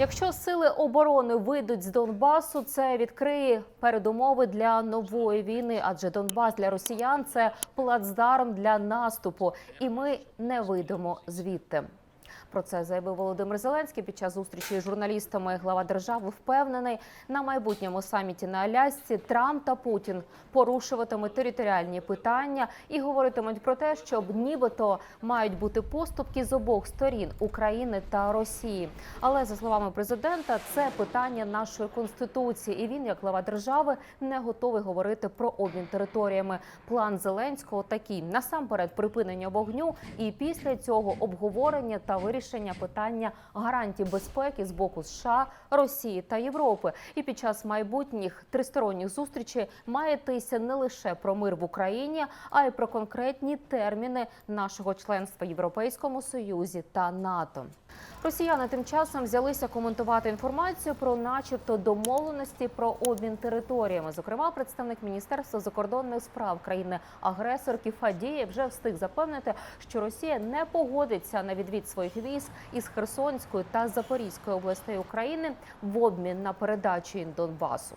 Якщо сили оборони вийдуть з Донбасу, це відкриє передумови для нової війни, адже Донбас для росіян це плацдарм для наступу, і ми не вийдемо звідти. Про це заявив Володимир Зеленський під час зустрічі з журналістами. Глава держави впевнений на майбутньому саміті на Алясці Трамп та Путін порушуватимуть територіальні питання і говоритимуть про те, щоб нібито мають бути поступки з обох сторін України та Росії. Але за словами президента, це питання нашої конституції, і він, як глава держави, не готовий говорити про обмін територіями. План Зеленського такий: насамперед припинення вогню, і після цього обговорення та вирішення питання гарантій безпеки з боку США, Росії та Європи. І під час майбутніх тристоронніх зустрічей має йтися не лише про мир в Україні, а й про конкретні терміни нашого членства Європейському Союзі та НАТО. Росіяни тим часом взялися коментувати інформацію про, начебто, домовленості про обмін територіями. Зокрема, представник міністерства закордонних справ країни-агресорки Фадієв вже встиг запевнити, що Росія не погодиться на відвід своїх військ із Херсонської та Запорізької областей України в обмін на передачу їм Донбасу.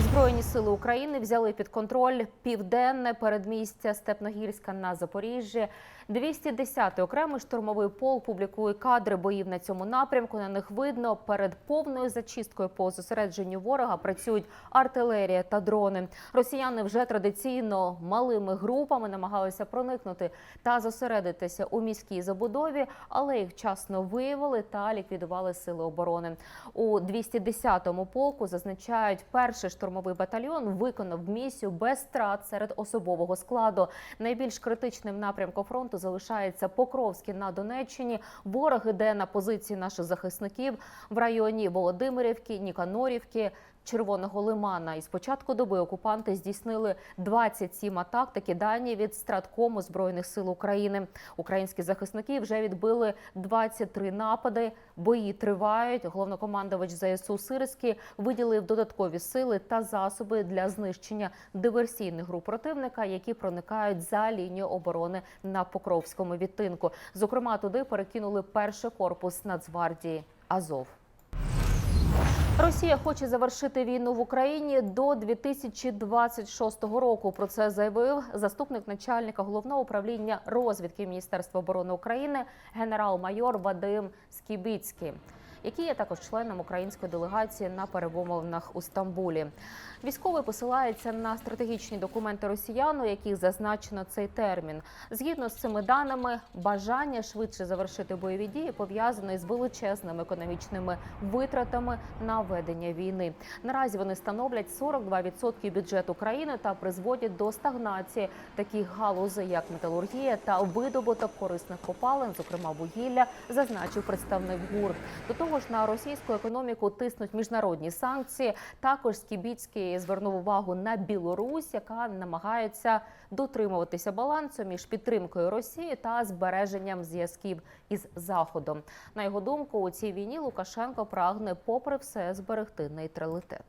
Збройні сили України взяли під контроль південне передмістя Степногірська на Запоріжжі. 210-й окремий штурмовий полк публікує кадри боїв на цьому напрямку. На них видно перед повною зачисткою по зосередженню ворога працюють артилерія та дрони. Росіяни вже традиційно малими групами намагалися проникнути та зосередитися у міській забудові, але їх вчасно виявили та ліквідували сили оборони. У 210-му полку зазначають, перший штурмовий батальйон виконав місію без страт серед особового складу. Найбільш критичним напрямком фронту залишається Покровський на Донеччині. Ворог іде на позиції наших захисників в районі Володимирівки, Ніканорівки. Червоного лимана. І з початку доби окупанти здійснили 27 атак. Такі дані від Страткому збройних сил України. Українські захисники вже відбили 23 напади. Бої тривають. Головнокомандувач ЗСУ Сирський виділив додаткові сили та засоби для знищення диверсійних груп противника, які проникають за лінію оборони на Покровському відтинку. Зокрема, туди перекинули перший корпус Нацгвардії Азов. Росія хоче завершити війну в Україні до 2026 року. Про це заявив заступник начальника головного управління розвідки Міністерства оборони України генерал-майор Вадим Скібіцький. Який є також членом української делегації на перемовинах у Стамбулі. Військовий посилається на стратегічні документи росіян, у яких зазначено цей термін. Згідно з цими даними, бажання швидше завершити бойові дії пов'язане з величезними економічними витратами на ведення війни. Наразі вони становлять 42% бюджету країни та призводять до стагнації таких галузей, як металургія та видобуток корисних копалин, зокрема вугілля, зазначив представник ГУР. До того ж, на російську економіку тиснуть міжнародні санкції. Також Скібіцький звернув увагу на Білорусь, яка намагається дотримуватися балансу між підтримкою Росії та збереженням зв'язків із Заходом. На його думку, у цій війні Лукашенко прагне, попри все, зберегти нейтралітет.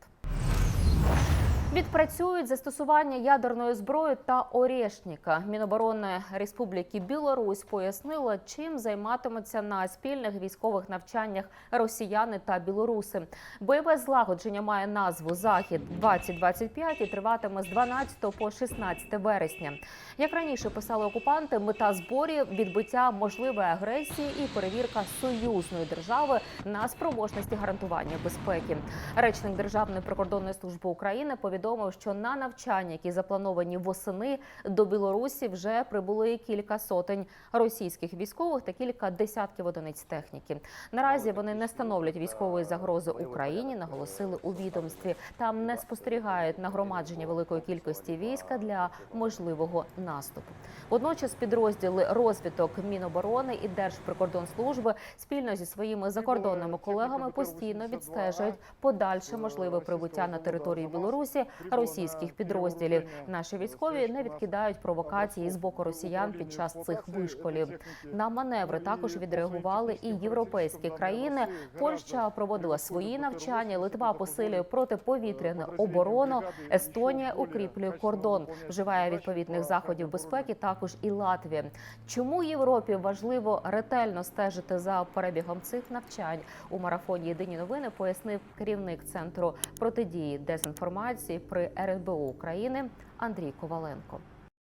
Відпрацюють застосування ядерної зброї та Орєшніка. Міноборони Республіки Білорусь пояснило, чим займатимуться на спільних військових навчаннях росіяни та білоруси. Бойове злагодження має назву Захід 2025 і триватиме з 12 по 16 вересня. Як раніше писали окупанти, мета зборів відбиття можливої агресії і перевірка союзної держави на спроможності гарантування безпеки. Речник Державної прикордонної служби України повідомив, що на навчання, які заплановані восени до Білорусі, вже прибули кілька сотень російських військових та кілька десятків одиниць техніки. Наразі вони не становлять військової загрози Україні, наголосили у відомстві. Там не спостерігають нагромадження великої кількості війська для можливого наступу. Водночас підрозділи розвиток Міноборони і Держприкордонслужби спільно зі своїми закордонними колегами постійно відстежують подальше можливе прибуття на території Білорусі російських підрозділів. Наші військові не відкидають провокації з боку росіян під час цих вишколів. На маневри також відреагували і європейські країни. Польща проводила свої навчання. Литва посилює протиповітряну оборону. Естонія укріплює кордон, вживає відповідних заходів безпеки. Також і Латвія. Чому Європі важливо ретельно стежити за перебігом цих навчань у марафоні Єдині новини пояснив керівник центру протидії дезінформації при РНБО України Андрій Коваленко.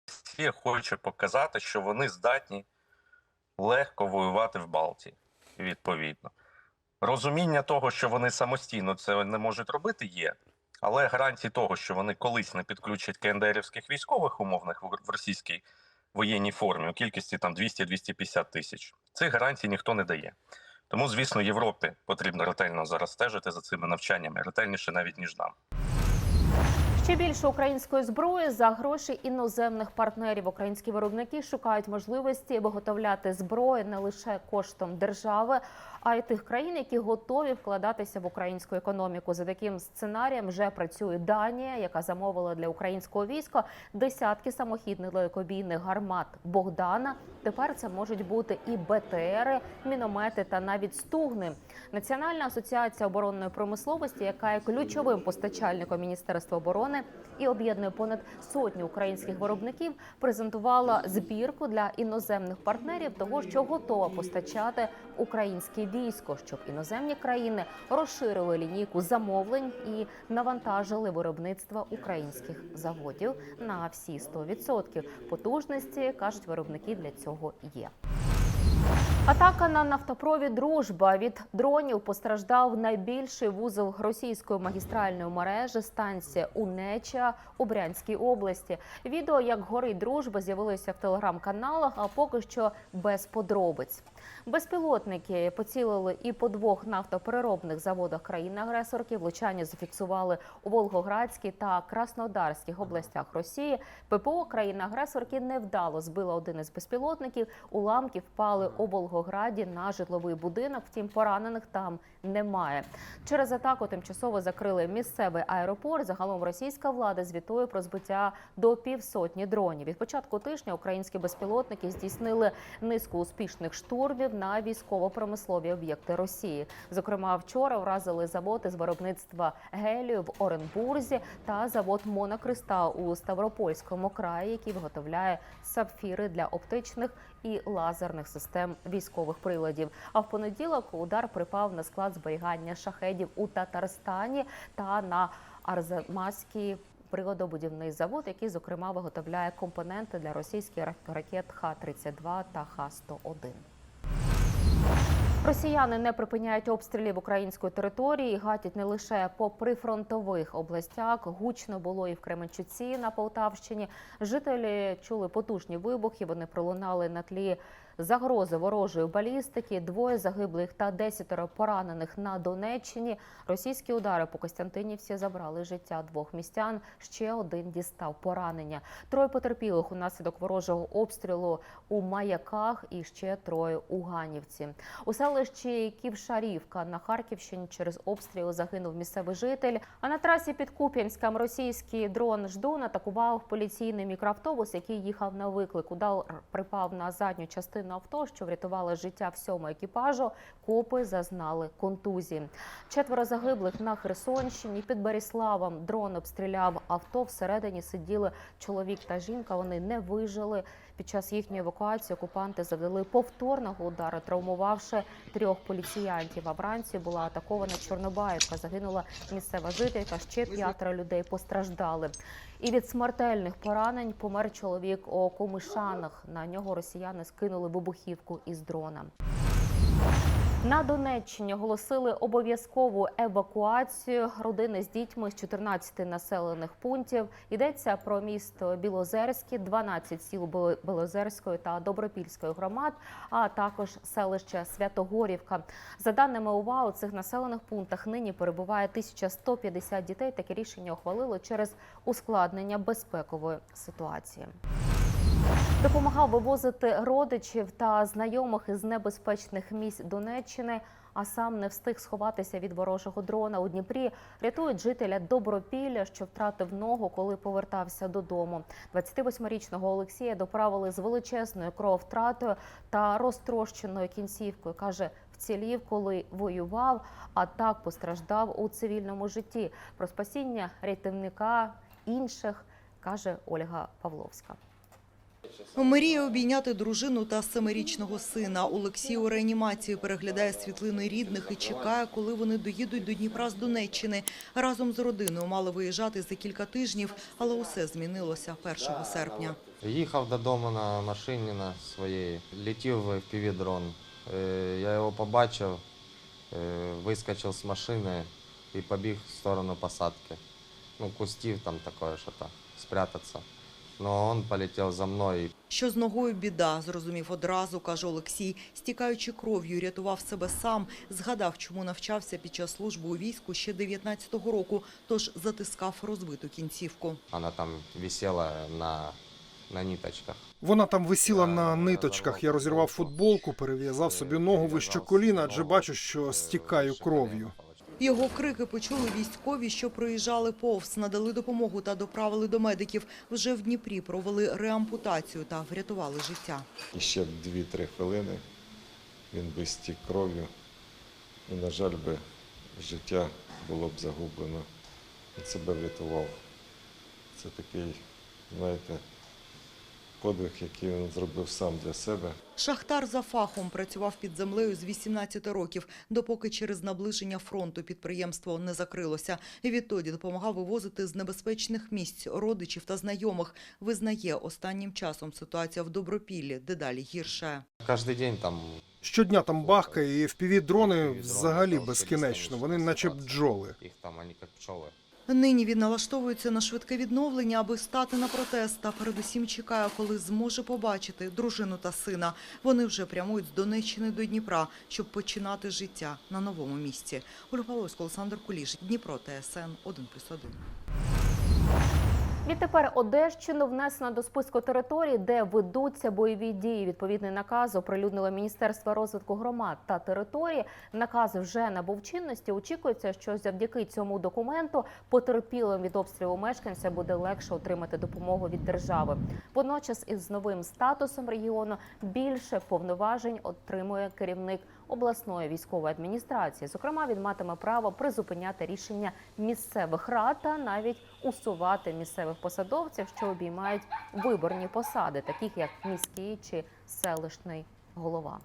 Росія хоче показати, що вони здатні легко воювати в Балтії, відповідно. Розуміння того, що вони самостійно це не можуть робити, є. Але гарантії того, що вони колись не підключать КНДРівських військових умовних в російській воєнній формі у кількості там 200-250 тисяч, цих гарантій ніхто не дає. Тому, звісно, Європі потрібно ретельно зараз стежити за цими навчаннями, ретельніше навіть ніж нам. Thank you. Ще більше української зброї за гроші іноземних партнерів. Українські виробники шукають можливості виготовляти зброю не лише коштом держави, а й тих країн, які готові вкладатися в українську економіку. За таким сценарієм вже працює Данія, яка замовила для українського війська десятки самохідних далекобійних гармат Богдана. Тепер це можуть бути і БТРи, міномети та навіть стугни. Національна асоціація оборонної промисловості, яка є ключовим постачальником Міністерства оборони і об'єднує понад сотню українських виробників, презентувала збірку для іноземних партнерів того, що готова постачати українське військо, щоб іноземні країни розширили лінійку замовлень і навантажили виробництво українських заводів на всі 100%. Потужності кажуть виробники для цього є. Атака на нафтопровід Дружба від дронів постраждав найбільший вузол російської магістральної мережі станція Унеча у Брянській області. Відео, як горить дружба, з'явилося в телеграм-каналах, а поки що без подробиць. Безпілотники поцілили і по двох нафтопереробних заводах країни-агресорки. Влучання зафіксували у Волгоградській та Краснодарських областях Росії. ППО країни-агресорки невдало збила один із безпілотників. Уламки впали у Волгограді на житловий будинок. Втім, поранених там немає. Через атаку тимчасово закрили місцевий аеропорт. Загалом російська влада звітує про збиття до півсотні дронів. Від початку тижня українські безпілотники здійснили низку успішних штурмів на військово-промислові об'єкти Росії. Зокрема, вчора вразили завод із виробництва гелію в Оренбурзі та завод Монокриста у Ставропольському краї, який виготовляє сапфіри для оптичних і лазерних систем військових приладів. А в понеділок удар припав на склад зберігання шахедів у Татарстані та на Арзамаській Приладобудівний завод, який зокрема виготовляє компоненти для російських ракет Х-32 та Х-101. Росіяни не припиняють обстрілів української території, гатять не лише по прифронтових областях. Гучно було і в Кременчуці на Полтавщині. Жителі чули потужні вибухи. Вони пролунали на тлі загрози ворожої балістики. Двоє загиблих та десятеро поранених на Донеччині. Російські удари по Костянтинівці забрали життя двох містян. Ще один дістав поранення. Троє потерпілих унаслідок ворожого обстрілу у маяках і ще троє у Ганівці. У селищі Ківшарівка на Харківщині через обстріл загинув місцевий житель. А на трасі під Куп'янськом російський дрон Ждун атакував поліційний мікроавтобус, який їхав на виклик. Удар припав на задню частину авто, що врятувало життя всьому екіпажу. Копи зазнали контузії. Четверо загиблих на Херсонщині. Під Беріславом дрон обстріляв авто. Всередині сиділи чоловік та жінка. Вони не вижили. Під час їхньої евакуації окупанти завдали повторного удару, травмувавши трьох поліціянтів. А вранці була атакована Чорнобаївка. Загинула місцева жителька. Ще п'ятеро людей постраждали. І від смертельних поранень помер чоловік у Комишанах. На нього росіяни скинули вибухівку із дрона. На Донеччині оголосили обов'язкову евакуацію родини з дітьми з 14 населених пунктів. Йдеться про місто Білозерське, 12 сіл Білозерської та Добропільської громад, а також селище Святогорівка. За даними ОВА, у цих населених пунктах нині перебуває 1150 дітей. Таке рішення ухвалили через ускладнення безпекової ситуації. Допомагав вивозити родичів та знайомих із небезпечних місць Донеччини а сам не встиг сховатися від ворожого дрона у Дніпрі. Рятують жителя Добропілля, що втратив ногу, коли повертався додому. 28-річного Олексія доправили з величезною крововтратою та розтрощеною кінцівкою. каже, вцілів, коли воював, а так постраждав у цивільному житті. Про спасіння рятівника інших каже Ольга Павловська. Мріє обійняти дружину та семирічного сина. Олексій у реанімації переглядає світлини рідних і чекає, коли вони доїдуть до Дніпра з Донеччини. Разом з родиною мали виїжджати за кілька тижнів, але усе змінилося 1 серпня. Їхав додому на машині на своїй, летів в FPV-дрон. Е, Я його побачив, е, вискочив з машини і побіг в сторону посадки. Ну, кустів там таке, що то спрятатися. Но він полетів за мною. Що з ногою біда, зрозумів одразу, каже Олексій. Стікаючи кров'ю, рятував себе сам. Згадав, чому навчався під час служби у війську ще 19-го року, тож затискав розбиту кінцівку. Вона там висіла на, на ниточках. Вона там висіла на ниточках. Я розірвав футболку, перев'язав собі ногу вище коліна, адже бачу, що стікаю кров'ю. Його крики почули військові, що проїжджали повз, надали допомогу та доправили до медиків. Вже в Дніпрі провели реампутацію та врятували життя. І ще б 2-3 хвилини він би стік кров'ю. І, на жаль, би життя було б загублено. Він себе врятував. Це такий, знаєте, подвиг, який він зробив сам для себе. Шахтар за фахом працював під землею з 18 років, допоки через наближення фронту підприємство не закрилося. Відтоді допомагав вивозити з небезпечних місць родичів та знайомих. Визнає, останнім часом ситуація в Добропіллі дедалі гірше. Кожен день там Щодня там бахкає, і FPV-дрони взагалі безкінечно. Вони наче бджоли. Їх там, вони як пчоли. Нині він налаштовується на швидке відновлення, аби стати на протест. Та передусім чекає, коли зможе побачити дружину та сина. Вони вже прямують з Донеччини до Дніпра, щоб починати життя на новому місці. Ольга Павловська, Олександр Куліш, Дніпро, ТСН 1+,1. Відтепер Одещину внесено до списку територій, де ведуться бойові дії. Відповідний наказ оприлюднило Міністерство розвитку громад та території. Наказ вже набув чинності. Очікується, що завдяки цьому документу потерпілим від обстрілу мешканця буде легше отримати допомогу від держави. Водночас, із новим статусом регіону більше повноважень отримує керівник обласної військової адміністрації. Зокрема, він матиме право призупиняти рішення місцевих рад та навіть усувати місцевих посадовців, що обіймають виборні посади, таких як міський чи селищний голова.